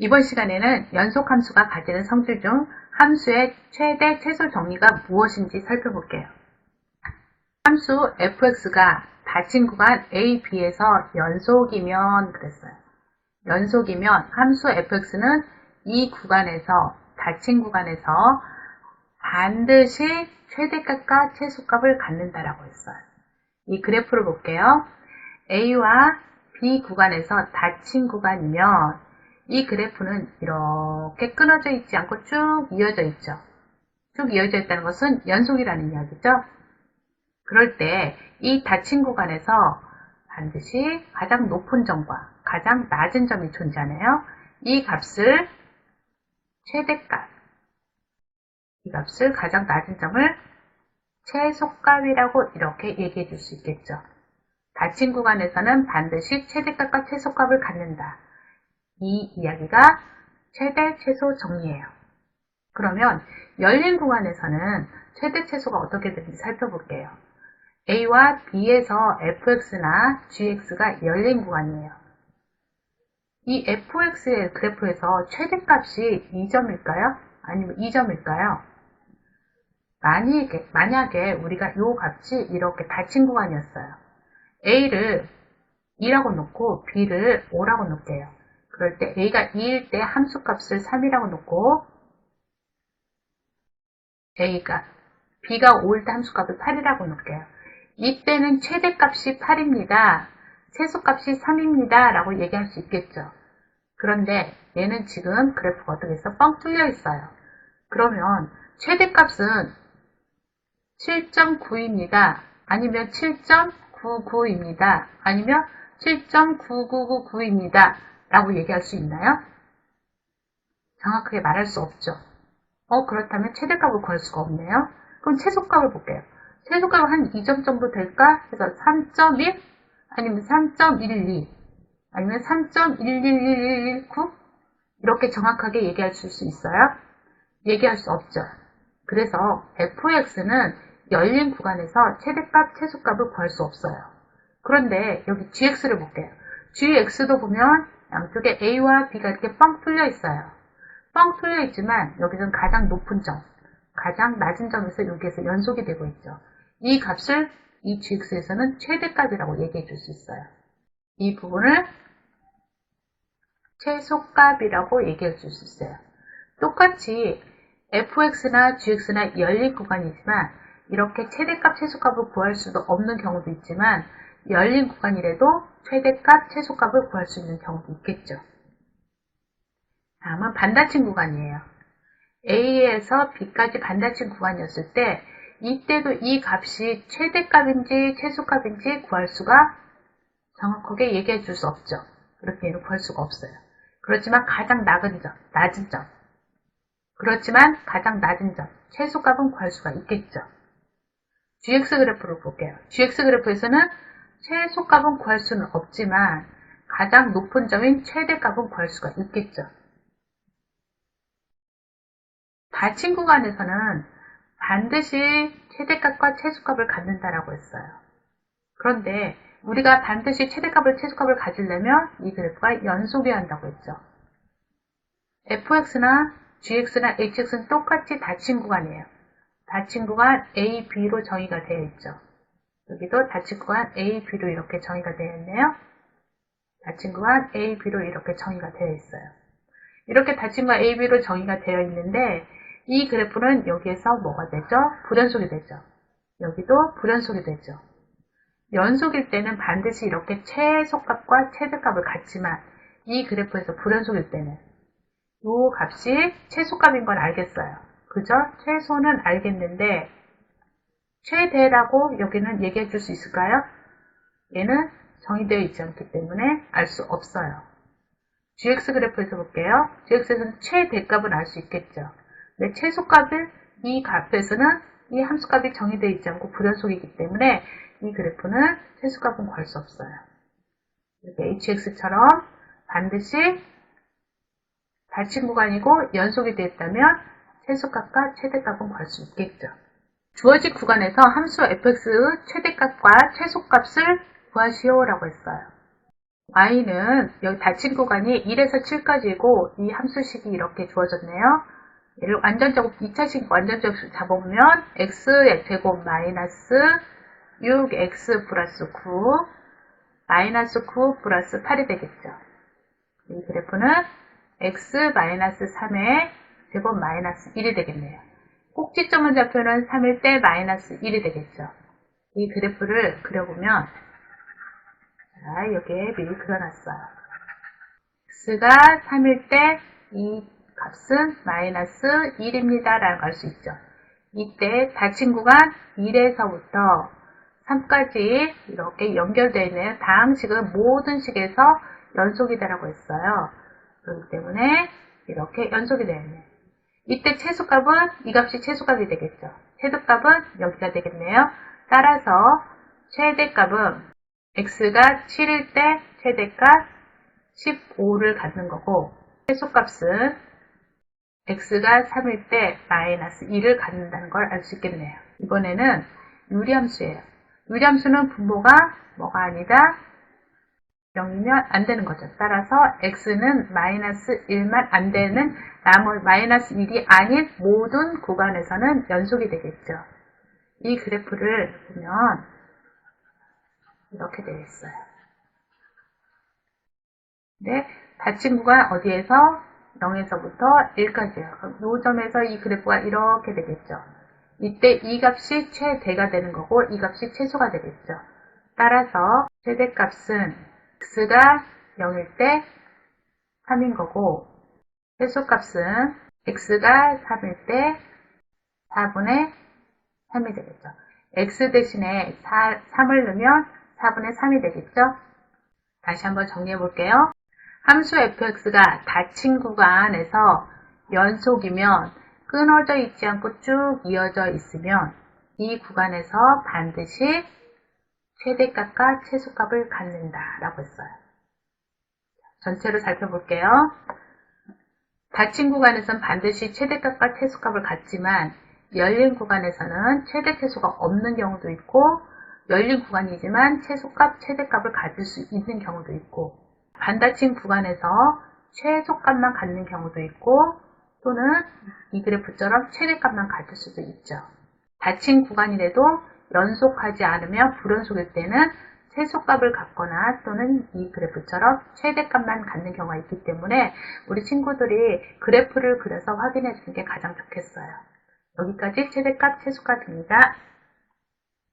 이번 시간에는 연속 함수가 가지는 성질 중 함수의 최대 최소 정의가 무엇인지 살펴볼게요. 함수 fx가 닫힌 구간 a, b에서 연속이면 그랬어요. 연속이면 함수 fx는 이 구간에서 닫힌 구간에서 반드시 최대값과 최소값을 갖는다라고 했어요. 이 그래프를 볼게요. a와 b 구간에서 닫힌 구간이면 이 그래프는 이렇게 끊어져 있지 않고 쭉 이어져 있죠. 쭉 이어져 있다는 것은 연속이라는 이야기죠. 그럴 때 이 닫힌 구간에서 반드시 가장 높은 점과 가장 낮은 점이 존재하네요. 이 값을 최대값, 이 값을 가장 낮은 점을 최소값이라고 이렇게 얘기해 줄 수 있겠죠. 닫힌 구간에서는 반드시 최대값과 최소값을 갖는다. 이 이야기가 최대 최소 정리예요. 그러면 열린 구간에서는 최대 최소가 어떻게 되는지 살펴볼게요. A와 B에서 fx나 gx가 열린 구간이에요. 이 fx의 그래프에서 최대값이 2점일까요? 아니면 2점일까요? 만약에, 만약에 우리가 이 값이 이렇게 닫힌 구간이었어요. A를 2라고 놓고 B를 5라고 놓을게요. 그럴 때 A가 2일 때 함수값을 3이라고 놓고 A가 B가 5일 때 함수값을 8이라고 놓을게요. 이때는 최대값이 8입니다. 최소값이 3입니다. 라고 얘기할 수 있겠죠. 그런데 얘는 지금 그래프가 어떻게 해서 뻥 뚫려 있어요. 그러면 최대값은 7.9입니다. 아니면 7.99입니다. 아니면 7.9999입니다. 라고 얘기할 수 있나요? 정확하게 말할 수 없죠. 어, 그렇다면 최대값을 구할 수가 없네요. 그럼 최소값을 볼게요. 최소값은 한 2점 정도 될까? 그래서 3.1 아니면 3.12 아니면 3.111119 이렇게 정확하게 얘기할 수 있어요? 얘기할 수 없죠. 그래서 fx는 열린 구간에서 최대값, 최소값을 구할 수 없어요. 그런데 여기 gx를 볼게요. gx도 보면 양쪽에 a와 b가 이렇게 뻥 뚫려 있어요. 뻥 뚫려 있지만 여기는 가장 높은 점, 가장 낮은 점에서 여기에서 연속이 되고 있죠. 이 값을 이 gx에서는 최대값이라고 얘기해 줄 수 있어요. 이 부분을 최소값이라고 얘기해 줄 수 있어요. 똑같이 fx나 gx나 열린 구간이지만 이렇게 최대값, 최소값을 구할 수도 없는 경우도 있지만 열린 구간이라도 최대값, 최소값을 구할 수 있는 경우도 있겠죠. 다음은 반닫힌 구간이에요. A에서 B까지 반닫힌 구간이었을 때 이때도 이 값이 최대값인지 최소값인지 구할 수가 정확하게 얘기해 줄 수 없죠. 그렇게 구할 수가 없어요. 그렇지만 가장 낮은 점, 낮은 점. 그렇지만 가장 낮은 점, 최소값은 구할 수가 있겠죠. GX 그래프를 볼게요. GX 그래프에서는 최소값은 구할 수는 없지만 가장 높은 점인 최대값은 구할 수가 있겠죠. 닫힌 구간에서는 반드시 최대값과 최소값을 갖는다라고 했어요. 그런데 우리가 반드시 최대값을 최소값을 가지려면 이 그래프가 연속이어야 한다고 했죠. fx나 gx나 hx는 똑같이 닫힌 구간이에요. 닫힌 구간 a, b로 정의가 되어 있죠. 여기도 닫힌 구간 a, b로 이렇게 정의가 되어 있네요. 구간 a, b로 이렇게 정의가 되어 있어요. 이렇게 구간 a, b로 정의가 되어 있는데 이 그래프는 여기에서 뭐가 되죠? 불연속이 되죠. 여기도 불연속이 되죠. 연속일 때는 반드시 이렇게 최소값과 최대값을 갖지만 이 그래프에서 불연속일 때는 이 값이 최소값인 건 알겠어요. 그죠? 최소는 알겠는데 최대라고 여기는 얘기해 줄 수 있을까요? 얘는 정의되어 있지 않기 때문에 알 수 없어요. gx 그래프에서 볼게요. gx에서는 최대값은 알수 있겠죠. 근데 최소값을 이 값에서는 이 함수값이 정의되어 있지 않고 불연속이기 때문에 이 그래프는 최소값은 구할 수 없어요. 이렇게 hx처럼 반드시 닫힌 구간이고 연속이 되었다면 최소값과 최대값은 구할 수 있겠죠. 주어진 구간에서 함수 fx 최대값과 최소값을 구하시오 라고 했어요. y는 여기 닫힌 구간이 1에서 7까지고 이 함수식이 이렇게 주어졌네요. 얘를 완전적으로 2차식 완전적으로 잡아보면 x 제곱 마이너스 6x 플러스 9 마이너스 9 플러스 8이 되겠죠. 이 그래프는 x 마이너스 3의 제곱 마이너스 1이 되겠네요. 꼭지점은 좌표는 3일 때 마이너스 1이 되겠죠. 이 그래프를 그려보면 자, 여기에 미리 그려놨어요. x가 3일 때 이 값은 마이너스 1입니다. 라는 걸알수 있죠. 이때 닫힌 구간 1에서부터 3까지 이렇게 연결되어 있는 다항식은 모든 식에서 연속이 되라고 했어요. 그렇기 때문에 이렇게 연속이 되어 있네요. 이때 최소값은 이 값이 최소값이 되겠죠. 최소값은 여기가 되겠네요. 따라서 최대값은 x가 7일 때 최대값 15를 갖는 거고 최소값은 x가 3일 때 마이너스 2를 갖는다는 걸 알 수 있겠네요. 이번에는 유리함수예요. 유리함수는 분모가 뭐가 아니다? 0이면 안 되는 거죠. 따라서 x는 마이너스 1만 안 되는 나머지 마이너스 1이 아닌 모든 구간에서는 연속이 되겠죠. 이 그래프를 보면 이렇게 되어 있어요. 네, 닫힌 구간 어디에서 0에서부터 1까지예요. 그럼 이 점에서 이 그래프가 이렇게 되겠죠. 이때 이 값이 최대가 되는 거고 이 값이 최소가 되겠죠. 따라서 최대값은 x가 0일 때 3인 거고 최소값은 x가 3일 때 4분의 3이 되겠죠. x 대신에 4, 3을 넣으면 4분의 3이 되겠죠. 다시 한번 정리해 볼게요. 함수 fx가 닫힌 구간에서 연속이면 끊어져 있지 않고 쭉 이어져 있으면 이 구간에서 반드시 최대값과 최소값을 갖는다 라고 했어요. 전체로 살펴볼게요. 닫힌 구간에서는 반드시 최대값과 최소값을 갖지만 열린 구간에서는 최대 최소가 없는 경우도 있고 열린 구간이지만 최소값, 최대값을 가질 수 있는 경우도 있고 반닫힌 구간에서 최소값만 갖는 경우도 있고 또는 이 그래프처럼 최대값만 가질 수도 있죠. 닫힌 구간이라도 연속하지 않으면 불연속일 때는 최소값을 갖거나 또는 이 그래프처럼 최대값만 갖는 경우가 있기 때문에 우리 친구들이 그래프를 그려서 확인해 주는 게 가장 좋겠어요. 여기까지 최대값, 최소값입니다.